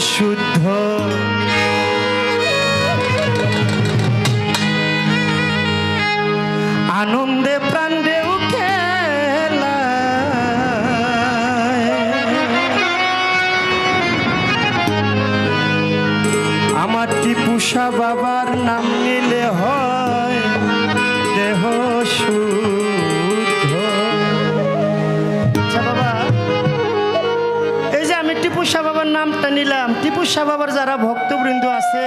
should কথা নিলাম। টিপু সাহাবার যারা ভক্তবৃন্দ আছে,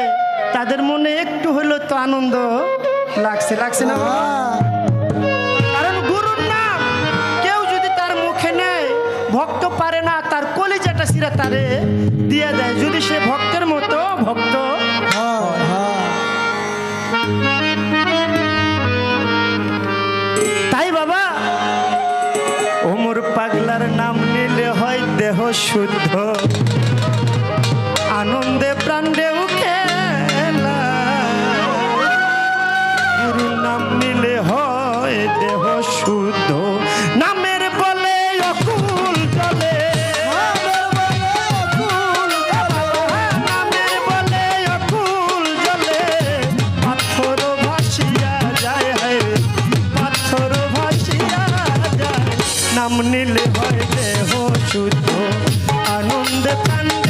তাদের মনে একটু হলো তো আনন্দ লাগছে লাগছে না? কারণ গুরুর নাম কেউ যদি তার মুখে নেয়, ভক্ত পারে না, তার কলিজাটা সিরা তারে দিয়ে দেয়। যদি সে ভক্তের মতো, ভক্ত তাই বাবা, ওমর পাগলার নাম নিলে হয় দেহ শুদ্ধ। নাম নিলে হয় দেহ শুদ্ধ আনন্দ কান্দ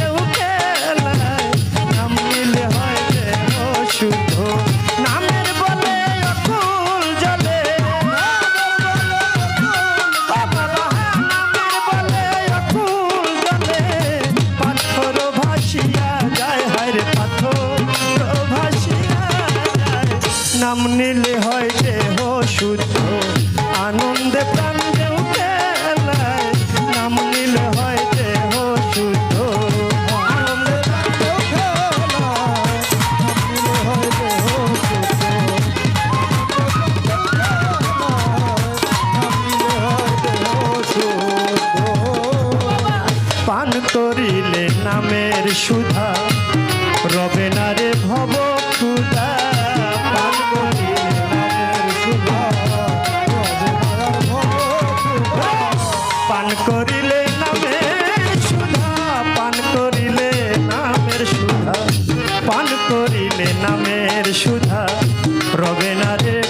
করিলে নামের সুধা পান করিলে নামের সুধা পান করিলে নামের সুধা। রবে না রে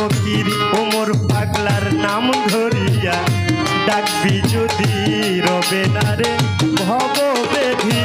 ফকির ওমর পাগলার নাম ধরিয়া ডাকবি যদি রবে না রে ভব বেধি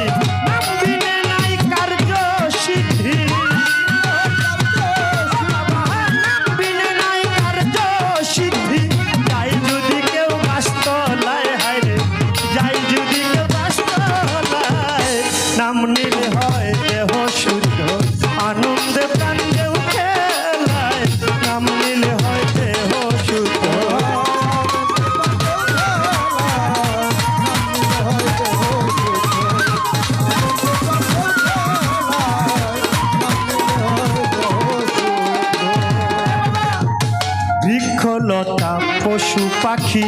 পাখি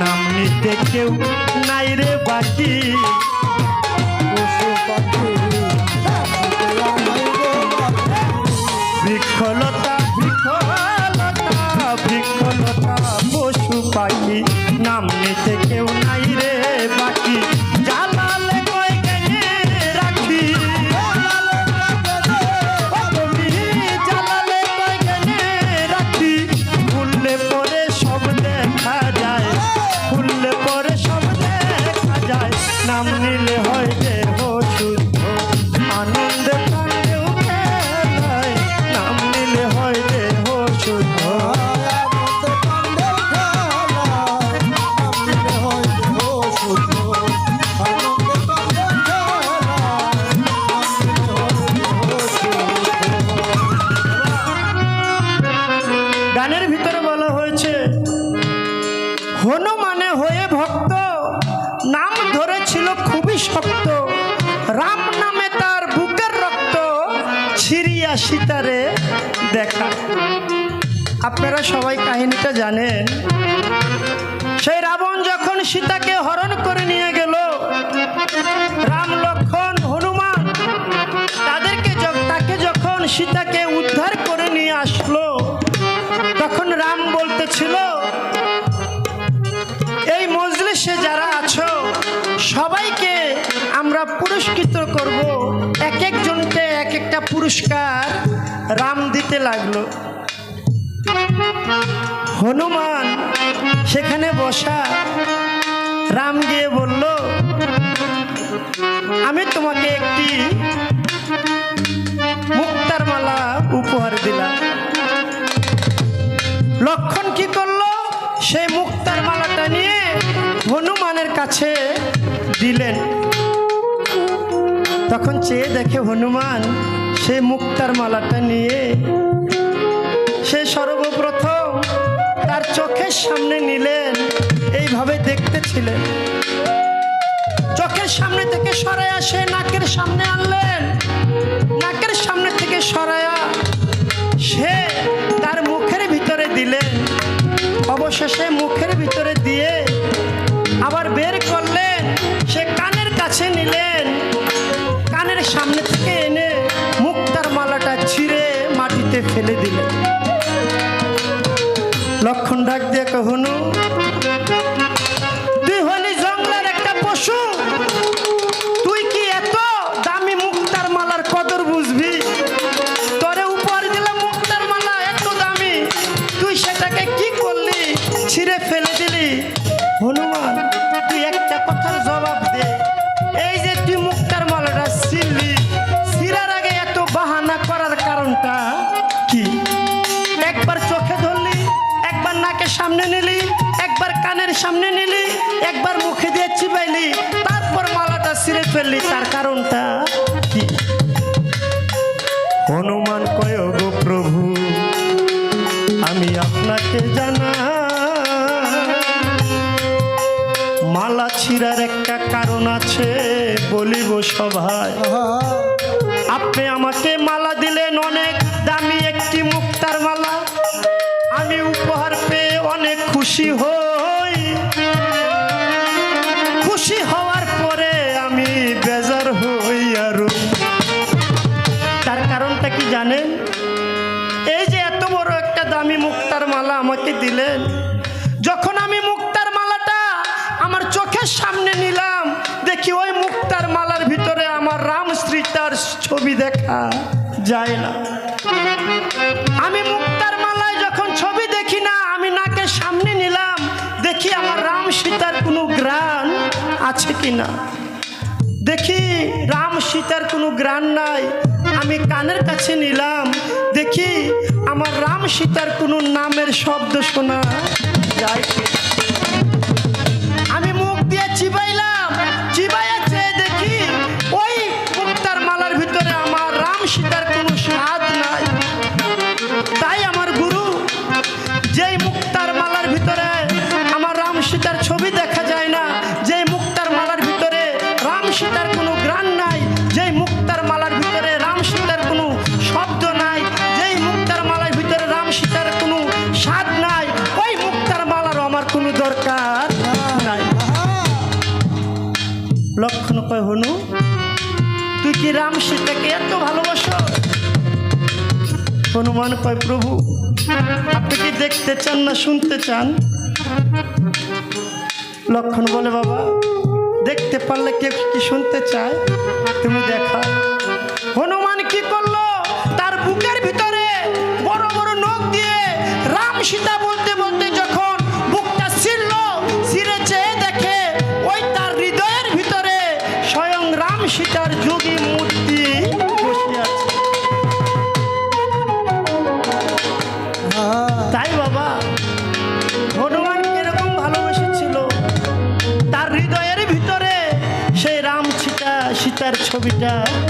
নাম নিতে কেউ নাই রে বাকি। আপনারা সবাই কাহিনীটা জানেন। সেই রাবণ যখন সীতাকে হরণ করে নিয়ে গেল, রাম, লক্ষণ, হনুমান তাদেরকে তাকে যখন সীতাকে উদ্ধার করে নিয়ে আসলো, তখন রাম বলতেছিল, এই মজলিসে যারা আছো, সবাইকে আমরা পুরস্কৃত করব। এক একজনকে এক একটা পুরস্কার রাম দিতে লাগল। হনুমান সেখানে বসা, রাম গিয়ে বলল, আমি তোমাকে একটি মুক্তার মালা উপহার দিলাম। লক্ষণ কি করল? সেই মুক্তার মালাটা নিয়ে হনুমানের কাছে দিলেন। তখন চেয়ে দেখে হনুমান সেই মুক্তার মালাটা নিয়ে সে সর্বপ্রথম তার চোখের সামনে নিলেন, এইভাবে দেখতেছিলেন। চোখের সামনে থেকে সরায় আসে, নাকের সামনে আনলেন। নাকের সামনে থেকে সরায়া সে তার মুখের ভিতরে দিলেন। অবশেষে মুখের ভিতরে দিয়ে আবার বের করলেন। সে কানের কাছে নিলেন। কানের সামনে থেকে এনে মুক্তার মালাটা ছিঁড়ে মাটিতে ফেলে দিলেন। মালার কদর বুঝবি? তোরে উপহার দিলাম মুক্তার মালা, এত দামি। তুই সেটাকে কি করলি? ছিঁড়ে ফেলে দিলি। হনুমান, তুই একটা কথার জবাব দে। এই যে তুই মুক্তার মালাটা ছিঁড়লি, ছিঁড়ার আগে এত বাহানা করার কারণটা কি? একবার চোখে ধরলি, একবার নাকের সামনে নিলি, একবার কানের সামনে নিলি, একবার মুখে দিয়ে চিবাইলি, তারপর মালাটা ছিঁড়ে ফেললি, তার কারণটা হনুমান কয় গো প্রভু আমি আপনাকে জানা মালা ছিঁড়ার একটা কারণ আছে বলিব সভায়। আপনি আমাকে মালা কারণটা কি জানেন? এই যে এত বড় একটা দামি মুক্তার মালা আমাকে দিলেন। যখন আমি মুক্তার মালাটা আমার চোখের সামনে নিলাম, দেখি ওই মুক্তার মালার ভিতরে আমার রাম সীতার ছবি দেখা যায় না। আমি মুক্তার মালায় যখন ছবি দেখি না, আমি নাকে সামনে নিলাম, দেখি আমার রাম সীতার কোনো গ্রান আছে কি না দেখি রাম সীতার কোনো গ্রান নাই আমি কানের কাছে নিলাম। দেখি আমার রাম সীতার কোনো নামের শব্দ শোনা যায় কয় হনু? তুই কি রাম সীতাকে এত ভালোবাসো? হনুমান কয়, প্রভু, আপনি কি দেখতে চান না শুনতে চান? লক্ষণ বলে, বাবা, দেখতে পারলে কেউ কি শুনতে চায়? তুমি দেখা হনুমান কি করল? তার বুকের ভিতরে বড় বড় নখ দিয়ে রাম সীতা বলতে বলতে সীতার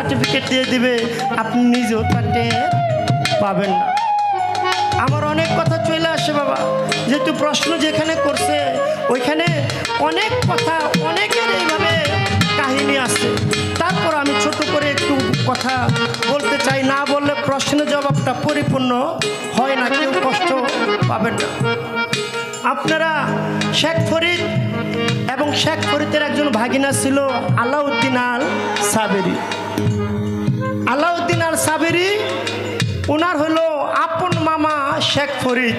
সার্টিফিকেট দিয়ে দিবে, আপনি নিজেও তার পাবেন না। আমার অনেক কথা চলে আসে বাবা, যেহেতু প্রশ্ন যেখানে করছে, ওইখানে অনেক কথা, অনেকের এইভাবে কাহিনী আছে। তারপর আমি ছোট করে একটু কথা বলতে চাই, না বললে প্রশ্নের জবাবটা পরিপূর্ণ হয় না, কেউ কষ্ট পাবেন না। আপনারা শেখ ফরিদ এবং শেখ ফরিদের একজন ভাগিনা ছিল আলাউদ্দিন আল সাবেরি। আলাউদ্দিন আল সাবেরি ওনার হলো আপন মামা শেখ ফরিদ।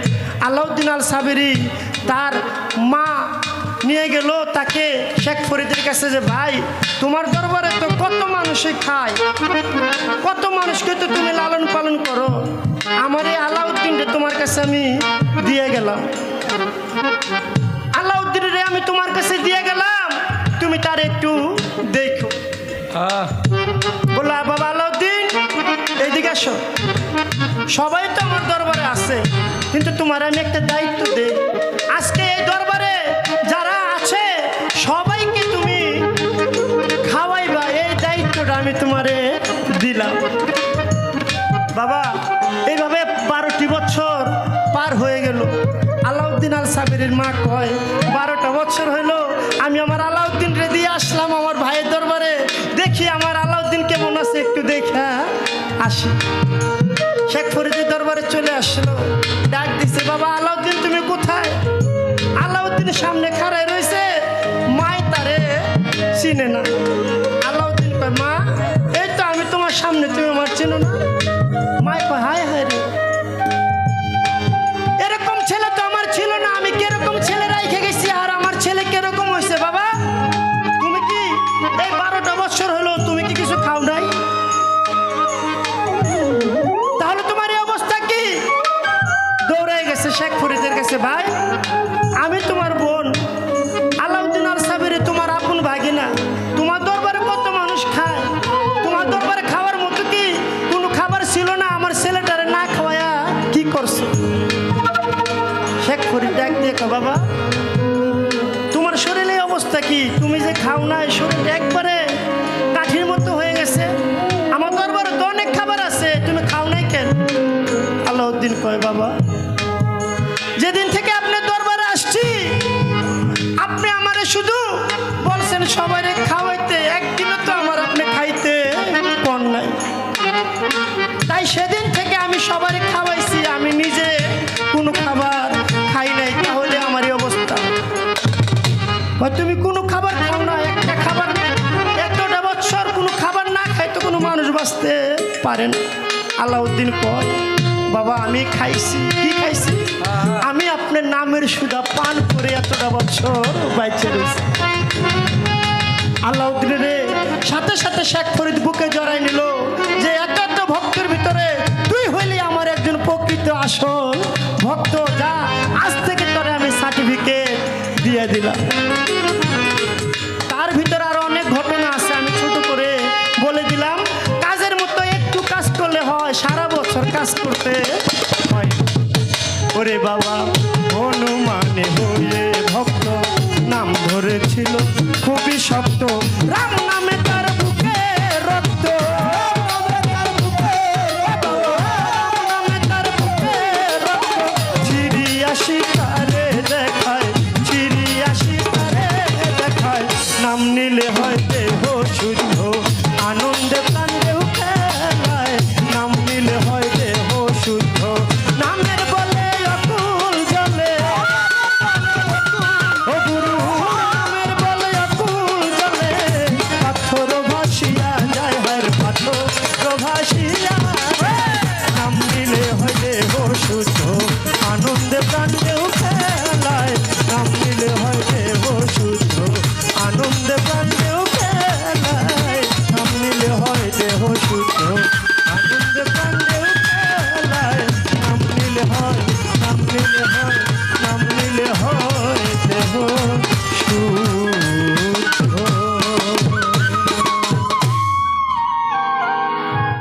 আলাউদ্দিন আল সাবেরি তার মা নিয়ে গেল তাকে শেখ ফরিদের কাছে যে ভাই তোমার দরবারে তো কত মানুষই খায়। কত মানুষকে তো তুমি লালন পালন করো। আমার এই আলাউদ্দিনটা তোমার কাছে আমি দিয়ে গেলাম। আলাউদ্দিন রে আমি তোমার কাছে দিয়ে গেলাম। তুমি তার একটু দেখো। বলল বাবা আসো সবাই তো আমার দরবারে আছে, কিন্তু তোমার আমি একটা দায়িত্ব দেই। আজকে এই দরবারে যারা আছে, সবাইকে তুমি খাওয়াইবা, এই দায়িত্বটা আমি তোমারে দিলাম। বাবা, এইভাবে বারোটি বছর পার হয়ে গেল। আলাউদ্দিন আল সাবিরের মা কয়, বারোটা বছর হইল আসি। শেখ ফরিদের দরবারে চলে আসলো। ডাক দিছে, বাবা আলাউদ্দিন, তুমি কোথায়? আলাউদ্দিন সামনে খাড়ায় রয়েছে মাই তারে চিনে না। তুমি যে খাও না এই শরীরটা বাঁচতে পারে না। আলাউদ্দিন কয় বাবা, আমি খাইছি। কি খাইছি? আমি আপনার নামের সুদা পান করে এতটা বছর বাইচে রয়েছি। আল্লাউদ্দিন রে, সাথে সাথে শেখ ফরিদ বুকে জড়াই নিল যে এত ভক্তের ভিতরে তুই হইলি আমার একজন প্রকৃত আসল ভক্ত যা আজ থেকে তোরে আমি সার্টিফিকেট দিয়ে দিলাম। করতে হয়। ওরে বাবা হনুমানে হয়ে ভক্ত নাম ধরেছিল খুবই শক্ত। রাম